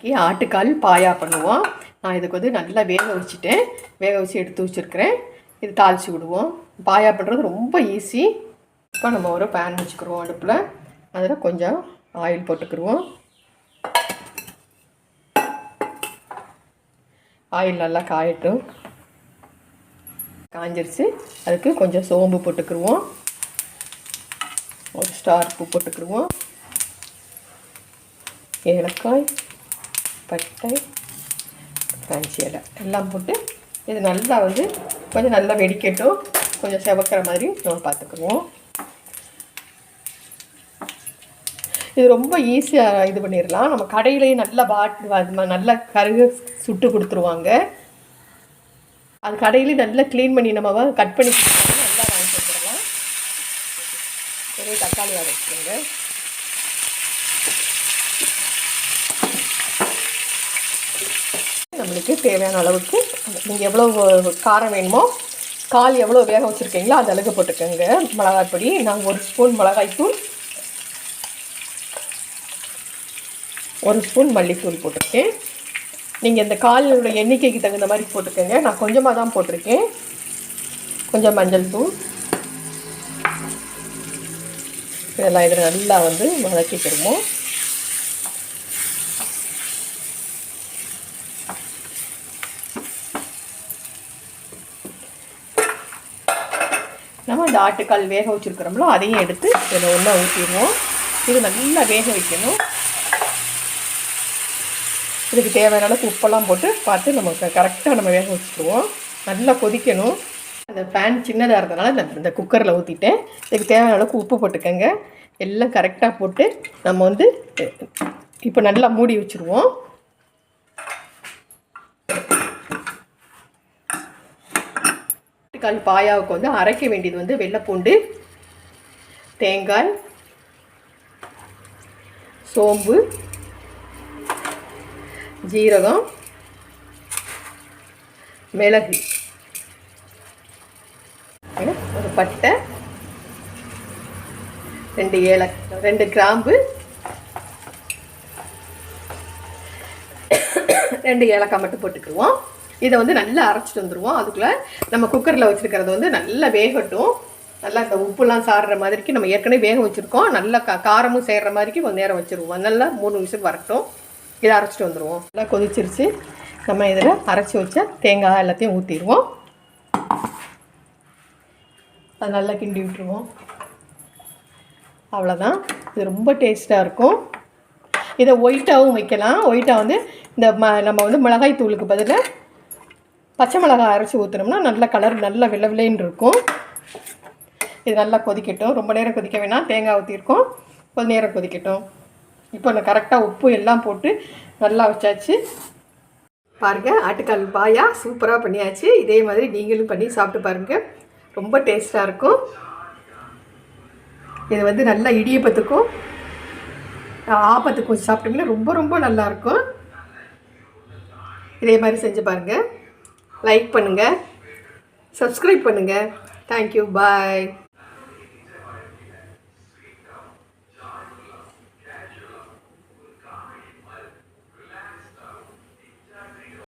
இன்றைக்கி ஆட்டுக்கால் பாயா பண்ணுவோம். நான் இதுக்கு வந்து நல்லா வேக வச்சுட்டேன். வேக வச்சு எடுத்து வச்சுருக்கிறேன். இது தாளித்து விடுவோம். பாயா பண்ணுறது ரொம்ப ஈஸி இப்போ நம்ம ஒரு பேன் வச்சுக்கிருவோம் அடுப்பில். அதில் கொஞ்சம் ஆயில் போட்டுக்கிடுவோம் ஆயில் நல்லா காயட்டும். காஞ்சிருச்சு. அதுக்கு கொஞ்சம் சோம்பு போட்டுக்கிடுவோம் ஒரு ஸ்டார் பூ போட்டுக்கிடுவோம் ஏலக்காய். பட்டை பஞ்சி இலை எல்லாம் போட்டு இது நல்லா வந்து கொஞ்சம் நல்லா வெடிக்கட்டும். கொஞ்சம் செவக்கிற மாதிரி நம்ம பார்த்துக்குவோம் இது ரொம்ப ஈஸியாக இது பண்ணிடலாம். நம்ம கடையிலேயே நல்லா பாட்டு நல்லா கருகு சுட்டு கொடுத்துருவாங்க. அது கடையிலேயே நல்லா க்ளீன் பண்ணி நம்ம கட் பண்ணி நல்லா வாங்கி கொடுத்துடலாம். ஒரே தக்காளி வச்சுக்கோங்க. நம்மளுக்கு தேவையான அளவுக்கு நீங்கள் எவ்வளோ காரம் வேணுமோ கால் எவ்வளோ வேக வச்சுருக்கீங்களோ அந்த அளவுக்கு போட்டுக்கோங்க. மிளகாய் பொடி நாங்கள் ஒரு ஸ்பூன் மிளகாய்த்தூள் ஒரு ஸ்பூன் மல்லித்தூள் போட்டிருக்கேன். நீங்கள் இந்த காலோட எண்ணிக்கைக்கு தகுந்த மாதிரி போட்டுக்கோங்க. நான் கொஞ்சமாக தான் போட்டிருக்கேன். கொஞ்சம் மஞ்சள் தூள். இதெல்லாம் இதில் நல்லா வந்து வதக்கி தருவோம் நம்ம இந்த ஆட்டுக்கால் வேக வச்சுருக்கிறோம்ல அதையும் எடுத்து இதில் ஒன்றா ஊற்றிடுவோம் இது நல்லா வேக வைக்கணும். இதுக்கு தேவையான அளவுக்கு உப்பெல்லாம் போட்டு பார்த்து நம்ம கரெக்டாக நம்ம வேக வச்சுக்குவோம் நல்லா கொதிக்கணும். அந்த ஃபேன் சின்னதாக இருந்தனால இந்த குக்கரில் ஊற்றிட்டேன் இதுக்கு தேவையான அளவுக்கு உப்பு போட்டுக்கோங்க. எல்லாம் கரெக்டாக போட்டு நம்ம வந்து இப்போ நல்லா மூடி வச்சுருவோம். கால் பாயாவுக்கு வந்து அரைக்க வேண்டியது வந்து வெள்ளைப்பூண்டு தேங்காய் சோம்பு ஜீரகம் மிளகு. ஒரு பட்டை ரெண்டு ஏல ரெண்டு கிராம்பு ரெண்டு ஏலக்காய் மட்டும் போட்டுக்குவோம் இதை வந்து நல்லா அரைச்சிட்டு வந்துடுவோம் அதுக்குள்ளே நம்ம குக்கரில் வச்சுருக்கிறது வந்து நல்லா வேகட்டும். நல்லா இந்த உப்புலாம் சாடுற மாதிரிக்கு நம்ம ஏற்கனவே வேக வச்சுருக்கோம். நல்லா கா காரமும் சேர்கிற மாதிரிக்கு கொஞ்சம் நேரம் வச்சுருவோம். நல்லா மூணு நிமிஷம் வரட்டும். இதை அரைச்சிட்டு வந்துடுவோம் நல்லா கொதிச்சிருச்சு. நம்ம இதில் அரைச்சி வச்ச தேங்காய் எல்லாத்தையும் ஊற்றிடுவோம் அது நல்லா கிண்டி விட்டுருவோம். அவ்வளோதான் இது ரொம்ப டேஸ்ட்டாக இருக்கும். இதை ஒயிட்டாகவும் வைக்கலாம். ஒயிட்டாக வந்து இந்த ம நம்ம வந்து மிளகாய் தூளுக்கு பதிலாக பச்சை மிளகாய் அரைச்சி ஊற்றினோம்னா நல்ல கலர் நல்ல வெள்ளை விளைன்னு இருக்கும். இது நல்லா கொதிக்கட்டும். ரொம்ப நேரம் கொதிக்க வேணாம். தேங்காய் ஊற்றிருக்கோம் கொஞ்சம் நேரம் கொதிக்கட்டும். இப்போ நான் கரெக்டாக உப்பு எல்லாம் போட்டு நல்லா வச்சாச்சு. பாருங்கள் ஆட்டுக்கால் பாயா சூப்பராக பண்ணியாச்சு. இதே மாதிரி நீங்களும் பண்ணி சாப்பிட்டு பாருங்கள் ரொம்ப டேஸ்ட்டாக இருக்கும். இது வந்து நல்லா இடியப்பத்துக்கும் ஆப்பத்துக்கும் சாப்பிட்டீங்கன்னா ரொம்ப ரொம்ப நல்லாயிருக்கும் இதே மாதிரி செஞ்சு பாருங்கள் லைக் பண்ணுங்கள் சப்ஸ்கிரைப் பண்ணுங்கள் தேங்க்யூ பாய்